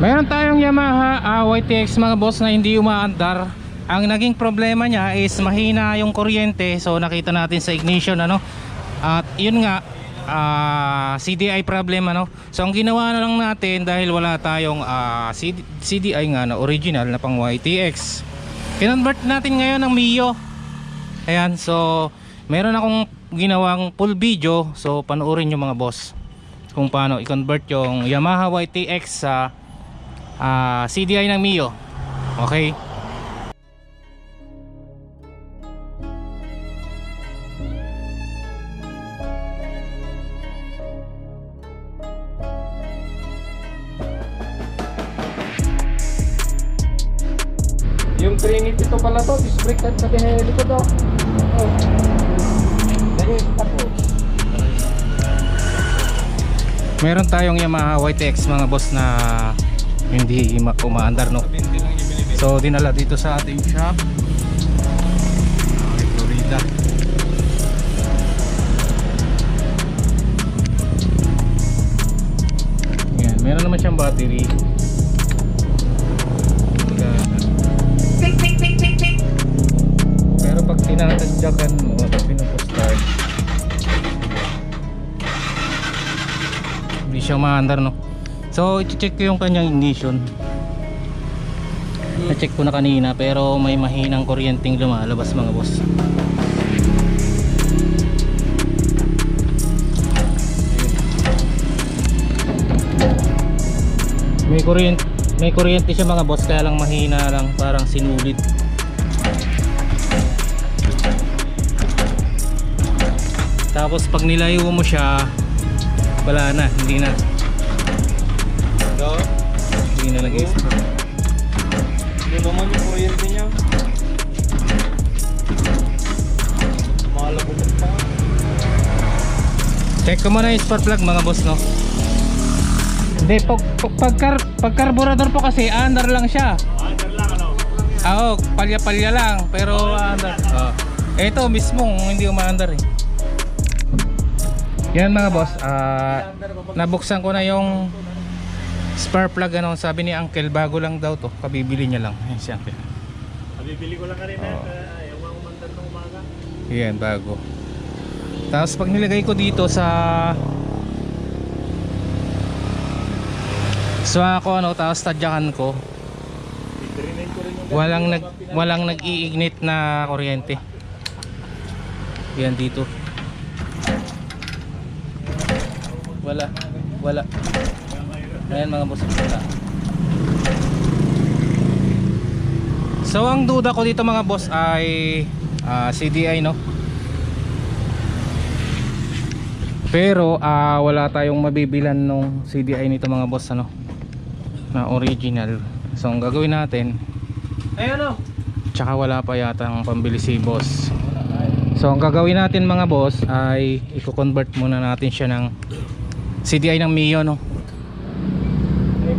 Meron tayong Yamaha ah, YTX mga boss na hindi umaandar. Ang naging problema niya is mahina yung kuryente. So nakita natin sa ignition ano. At yun nga ah, CDI problem ano. So ang ginawa na lang natin dahil wala tayong ah, CD CDI nga na original na pang YTX. Kinonvert natin ngayon ng Mio. Ayan, so meron akong ginawang full video. So panoorin nyo mga boss kung paano i-convert yung Yamaha YTX sa ah, CDI ng Mio. Okay? Yung Trinity to pala to, disc brake at sa likod oh. Oh. Dahil tapos. Meron tayong Yamaha YTX mga boss na hindi ma- umaandar no. So dinala dito sa ating shop. Florida. Yan, meron naman siyang battery. Pero pag tinatadyakan mo, pag pinapostart, hindi siya maandar no so i-check ko yung kanyang ignition. Na-check ko na kanina pero may mahinang kuryenteng lumalabas mga boss. May kuryente may kuryente siya mga boss kaya lang mahina lang parang sinulit. Tapos pag nilayo mo siya wala na, hindi na? Hindi na lagi Yun naman yung kuryente niya. Malabot pa. check ko muna yung spark plug mga boss no hindi, pag, pag, pag, kar- pag carburetor po kasi under lang siya Under lang ano? Oo, palya-palya lang pero under oh. ito mismo hindi umaandar eh yan mga boss ah, nabuksan ko na yung spark plug ano, sabi ni uncle bago lang daw to kabibili niya lang yan si uncle Nabibili ko lang kanina. Kaya Ayaw mo umandar ng umaga. Yan, bago. Tapos pag nilagay ko dito sa sa ako ano, tapos tadyakan ko, walang nag walang nag-iignite na kuryente. Yan dito. Wala. Wala. Ayan mga boss, wala. So ang duda ko dito mga boss ay ah, CDI no. Pero ah, wala tayong mabibilan nung CDI nito mga boss ano na original. So ang gagawin natin, Ayun o. tsaka wala pa yata ang pambili si boss. So ang gagawin natin mga boss ay i-convert muna natin siya ng CDI ng Mio no.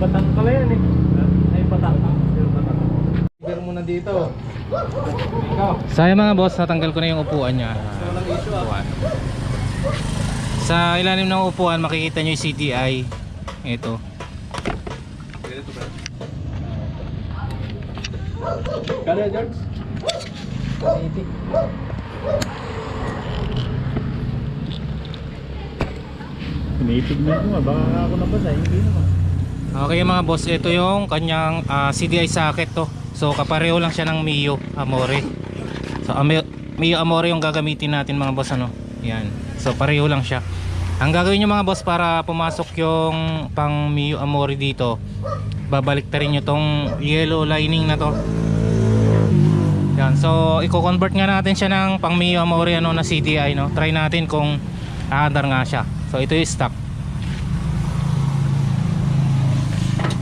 Batang pala yan eh. Batang. May batang. Iber mo na dito. Ikaw. Saya mga boss, natanggal ko na yung upuan niya. Walang issue ah. Upuan. Sa ilalim ng upuan makikita nyo yung CDI. Ito. Kaya George? 180. Tinitignan ko nga, baka ako nabasa, hindi naman. Okay mga boss, ito yung kanyang ah, CDI socket to. So kapareho lang siya ng Mio Amore. So Mio Amore yung gagamitin natin mga boss ano. Yan. So pareho lang siya. Ang gagawin nyo mga boss para pumasok yung pang Mio Amore dito, babalik rin nyo tong yellow lining na to. Yan. So i-convert nga natin siya ng pang Mio Amore ano na CDI no. Try natin kung aandar nga siya. So ito yung stock.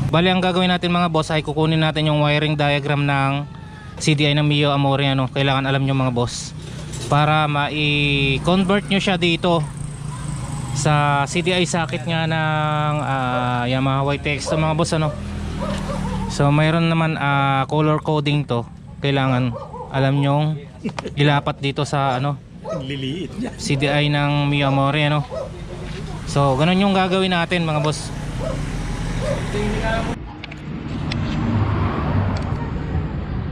Bali ang gagawin natin mga boss ay kukunin natin yung wiring diagram ng CDI ng Mio Amore ano. Kailangan alam nyo mga boss para mai-convert nyo siya dito sa CDI socket nga ng ah, Yamaha YTX to mga boss ano. So mayroon naman ah, color coding to. Kailangan alam nyo ilapat dito sa ano Liliit. CDI ng Mio Amore ano. So ganun yung gagawin natin mga boss.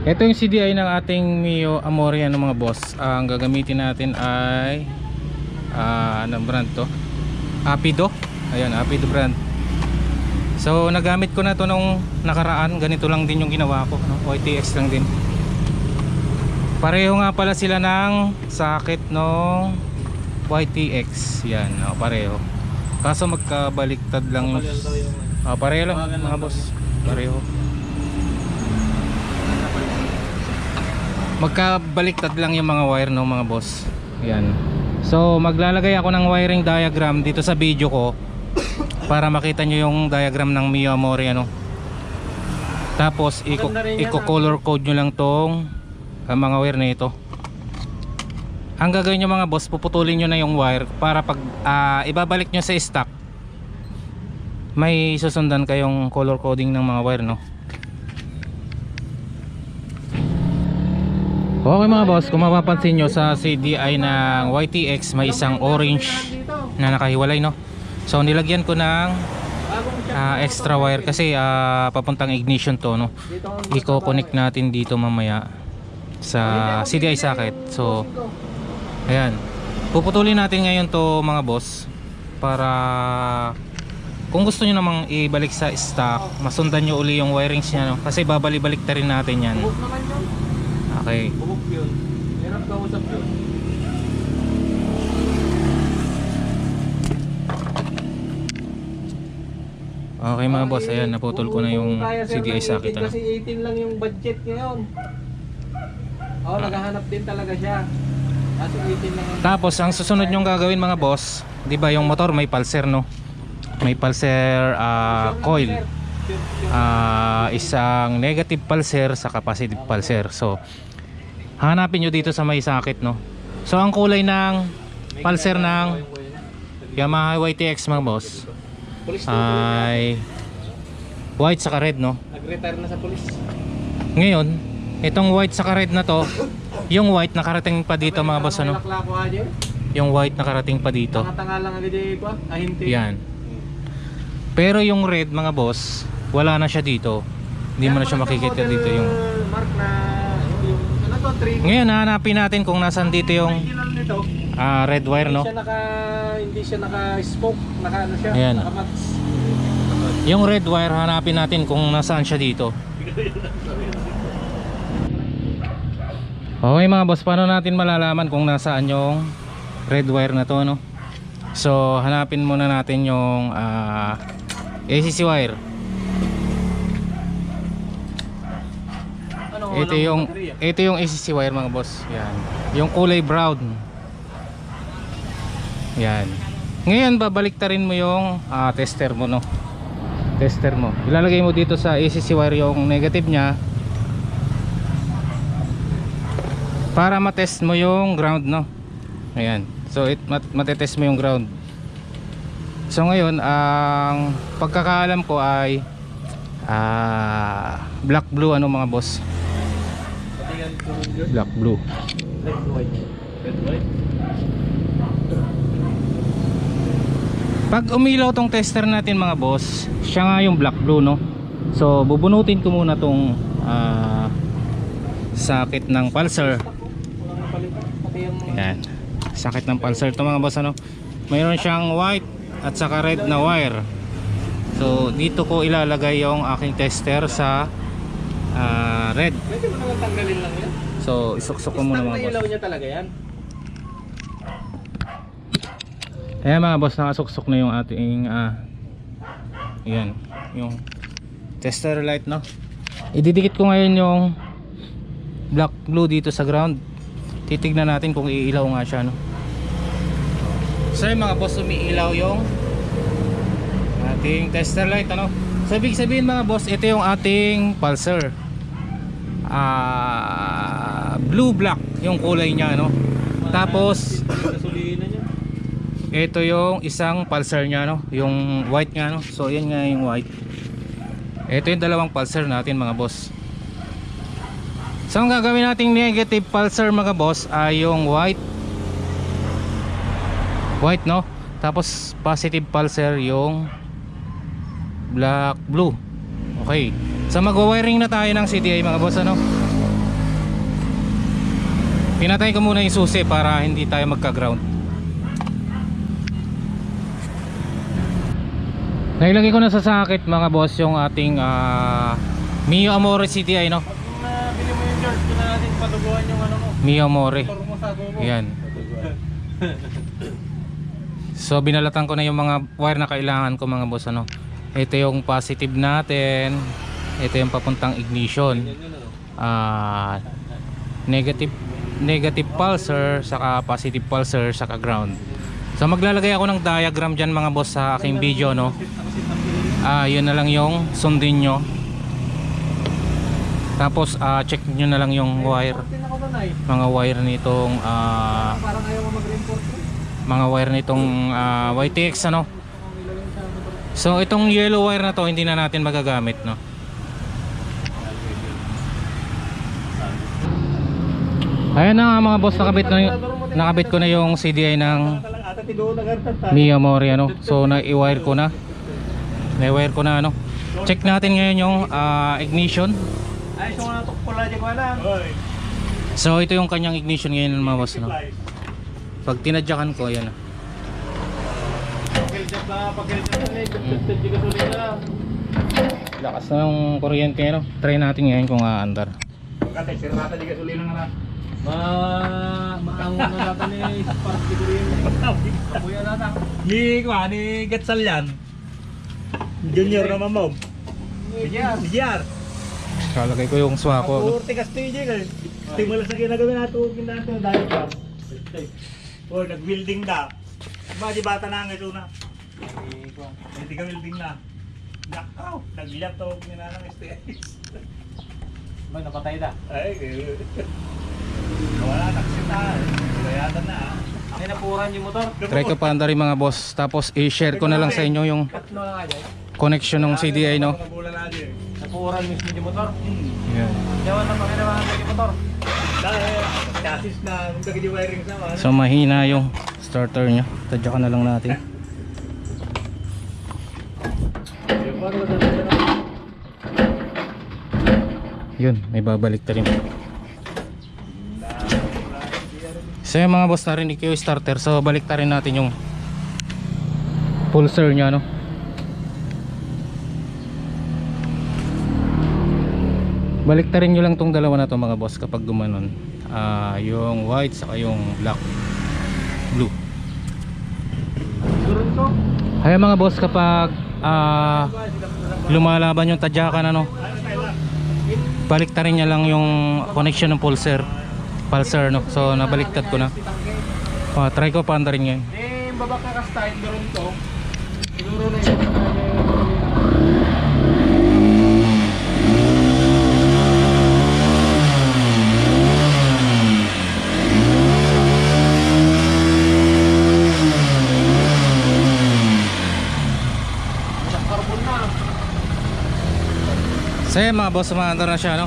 Ito yung CDI ng ating Mio Amoria ano ng mga boss. Ang gagamitin natin ay uh, anong brand to? Apido. Ayun, Apido brand. So nagamit ko na to nung nakaraan. Ganito lang din yung ginawa ko, no? OTX lang din. Pareho nga pala sila ng sakit nung YTX. Yan, no, pareho. Kaso magkabaliktad lang yung Ah, pareho lang Tawagan mga boss. Pareho. Magkabaliktad lang yung mga wire no mga boss. Yan. So maglalagay ako ng wiring diagram dito sa video ko para makita nyo yung diagram ng Mio Amore ano. Tapos iko iko color code nyo lang tong ang mga wire na ito. Ang gagawin nyo mga boss, puputulin nyo na yung wire para pag ah, ibabalik nyo sa stock may susundan kayong color coding ng mga wire no? Okay mga boss, kung mapapansin nyo sa CDI ng YTX may isang orange na nakahiwalay no? So nilagyan ko ng ah, extra wire kasi ah, papuntang ignition to no? Iko-connect natin dito mamaya sa CDI socket. So ayan. Puputulin natin ngayon to mga boss para kung gusto nyo namang ibalik sa stock masundan nyo uli yung wirings niya no? kasi babali-balik ta rin natin yan naman yun. okay Bubok yun. Kausap yun. okay mga boss ayan naputol ko na yung CDI socket 18 ano? Kasi 18 lang yung budget ngayon. Oo, naghahanap din talaga siya. Kasi 18 lang yung tapos ang susunod nyong gagawin mga boss di ba yung motor may pulser no may pulser ah, coil. Ah, isang negative pulser sa positive pulser so hanapin nyo dito sa may socket no? So ang kulay ng pulser ng Yamaha YTX mga boss ay white saka red no? Nag-retire na sa police. ngayon itong white saka red na to yung white nakarating pa dito mga boss ano? Yung white nakarating pa dito. Tanga-tanga lang agad dito. Ahinti. yan pero yung red mga boss wala na siya dito hindi mo na siya makikita dito yung Mark na yung ano to, three. ngayon hanapin natin kung nasan dito yung Original nito. ah, red wire no Hindi siya naka hindi siya naka-spoke, naka ano siya, Ayan. naka-max. yung red wire hanapin natin kung nasaan siya dito okay mga boss paano natin malalaman kung nasaan yung red wire na to no so hanapin muna natin yung ah, ACC wire. Ito yung ito yung ACC wire mga boss. Yan. Yung kulay brown. Yan. Ngayon babalik ta rin mo yung ah, tester mo no? Tester mo. Ilalagay mo dito sa ACC wire yung negative nya para matest mo yung ground no? Ayan. So it mat matetest mo yung ground so ngayon ang pagkakaalam ko ay ah black blue ano mga boss black blue Red white. Red white. Pag umilaw tong tester natin mga boss, siya nga yung black blue no. So bubunutin ko muna tong ah, sakit ng pulsar. Ayan. Sakit ng pulsar to mga boss ano. Mayroon siyang white at saka red na wire. So dito ko ilalagay yung aking tester sa ah, red. Pwede mo naman tanggalin lang yan. So isuksok ko muna mga ilaw boss. niya talaga yan. Ayan mga boss, nakasuksok na yung ating ah, Ayan, yung tester light no. Ididikit ko ngayon yung black blue dito sa ground. Titignan natin kung iilaw nga siya no. So yun mga boss, umiilaw yung ating tester light ano. So ibig sabihin mga boss, ito yung ating pulsar. Ah, blue black yung kulay niya no. Tapos ito yung isang pulsar niya no, yung white nga no. So yan nga yung white. Ito yung dalawang pulsar natin mga boss. So ang gagawin nating negative pulsar mga boss ay yung white. White no. Tapos positive pulsar yung black blue. Okay. So magwa-wiring na tayo ng CDI mga boss ano. Pinatay ko muna yung susi para hindi tayo magka-ground. Nailagay ko na sa sakit mga boss yung ating ah, Mio Amore CTI no. Nabili mo yung George, doon na natin patubuhan yung ano mo. Mio Amore. Sa. Yan. So binalatan ko na yung mga wire na kailangan ko mga boss ano. Ito yung positive natin. Ito yung papuntang ignition. Ah negative negative pulsar saka positive pulsar saka ground. So maglalagay ako ng diagram diyan mga boss sa aking video no. Ah yun na lang yung sundin nyo. Tapos ah check nyo na lang yung wire mga wire nitong ah, mga wire nitong ah, YTX ano so itong yellow wire na to hindi na natin magagamit no ayan na nga mga boss nakabit, na, nakabit ko na yung CDI ng Talang ata tido nagartan ta. Mia Mori ano so na-wire ko na na-wire ko na ano check natin ngayon yung ah, ignition. Oy. so ito yung kanyang ignition ngayon mga boss no pag tinadyakan ko ayan Pagkilchat na, pagkilchat na, tututut di ka tuloy na. lakas na yung kuryente no try natin ngayon kung aandar Pagkatay, sirata di ka tuloy na. Ma, maang na natin ni Spark di ko rin. Kuya nata. Ni kwa ni Getsal yan. Junior mo. Yes. Si JR. Kalagay ko yung swako. no? Ako tigas TJ kay. Timala sa ginagawa nato ginagawa dahil pa. Or nag-building na. Ba di bata na ngayon na. Hindi ka building na. Nakaw, nag-laptop ni nanang STS. Ba, napatay na. Ay, eh. wala taksin na. Bayatan na. ah. Ay, napuran yung motor. Try ko pa andar yung mga boss. Tapos i-share ko na lang sa inyo yung Tatlo na nga dyan. connection ng CDI no. Na. Napuran mismo yung motor. Yan. Yawan na pakinawa yung motor. Chassis na, kagadi wiring sa mga. So mahina yung starter niya. Tadyakan na lang natin. Yun, may babalik ta rin. So yung mga boss narinig yung starter. So balik ta rin natin yung pulsar niya no. Balik ta rin nyo lang tong dalawa na to mga boss kapag gumanon. Ah, yung white saka yung black. Blue. Hay mga boss kapag ah, lumalaban yung tadyakan ano. Balik ta rin niya lang yung connection ng pulsar. Pulsar no. So nabaliktad ko na. Ah, try ko paanda rin ngayon. Eh, babak na ka-style, durun ko. Siguro na yung So yun, mga boss, umaandar na.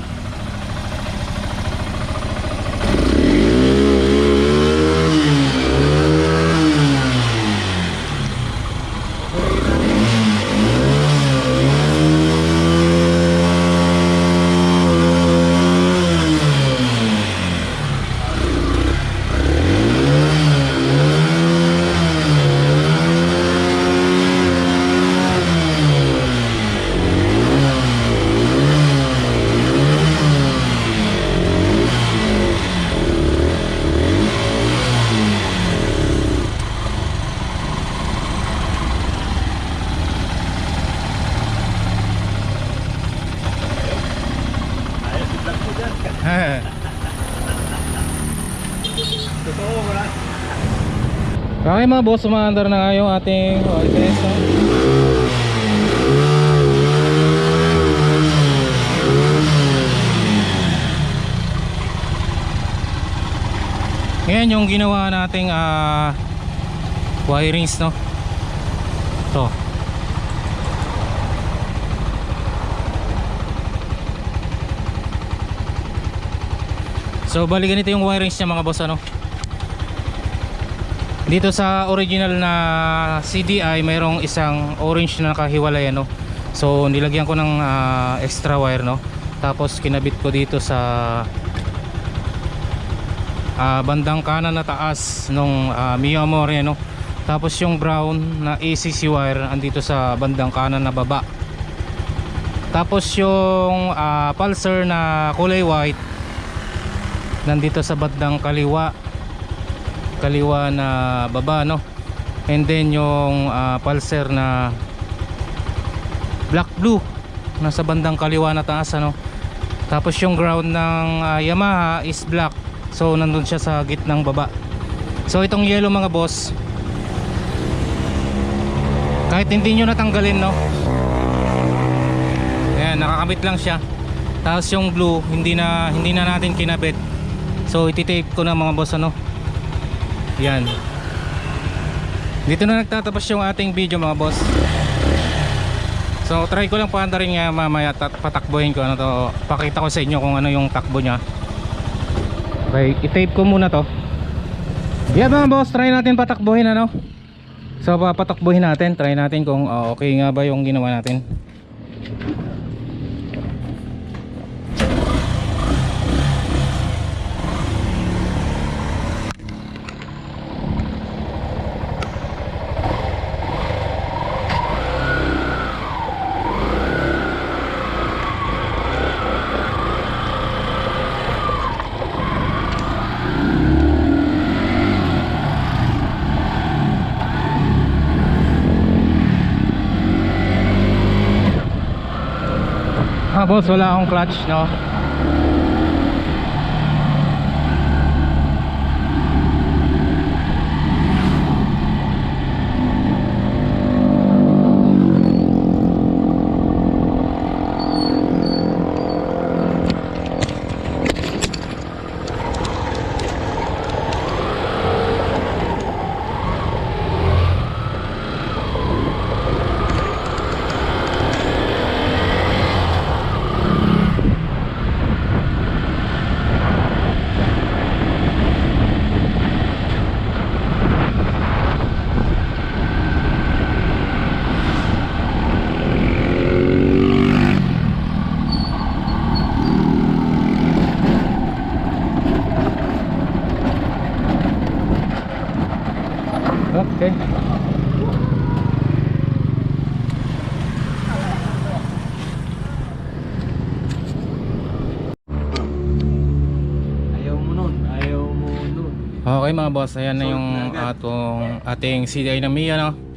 Ayos si vlog ko dyan. Totoo, wala. Okay mga boss, umaandar na nga yung ating no? Ngayon yung ginawa nating ah, wirings no. To. So bali ganito yung wirings niya mga boss ano. Dito sa original na CDI mayroong isang orange na nakahiwalay ano. So nilagyan ko ng ah, extra wire no. Tapos kinabit ko dito sa ah, bandang kanan na taas nung uh, Mia Moreno tapos yung brown na ACC wire andito sa bandang kanan na baba tapos yung ah, pulsar na kulay white nandito sa bandang kaliwa kaliwa na baba no? And then yung ah, pulsar na black blue nasa bandang kaliwa na taas ano? Tapos yung ground ng ah, Yamaha is black. So nandun siya sa gitnang baba. So itong yellow mga boss kahit hindi nyo natanggalin no? Ayan nakakabit lang siya. Tapos yung blue hindi na hindi na natin kinabit. So ititape ko na mga boss ano yan. Dito na nagtatapos yung ating video mga boss. So try ko lang paanda rin nga mamaya patakbuhin ko ano to. Pakita ko sa inyo kung ano yung takbo nya Okay, i-tape ko muna to. Yan mga boss, try natin patakbuhin ano. So papatakbuhin natin, try natin kung ah, okay nga ba yung ginawa natin Boss, wala akong clutch no Okay mga boss, ayan na yung atong ating CDI na Mia no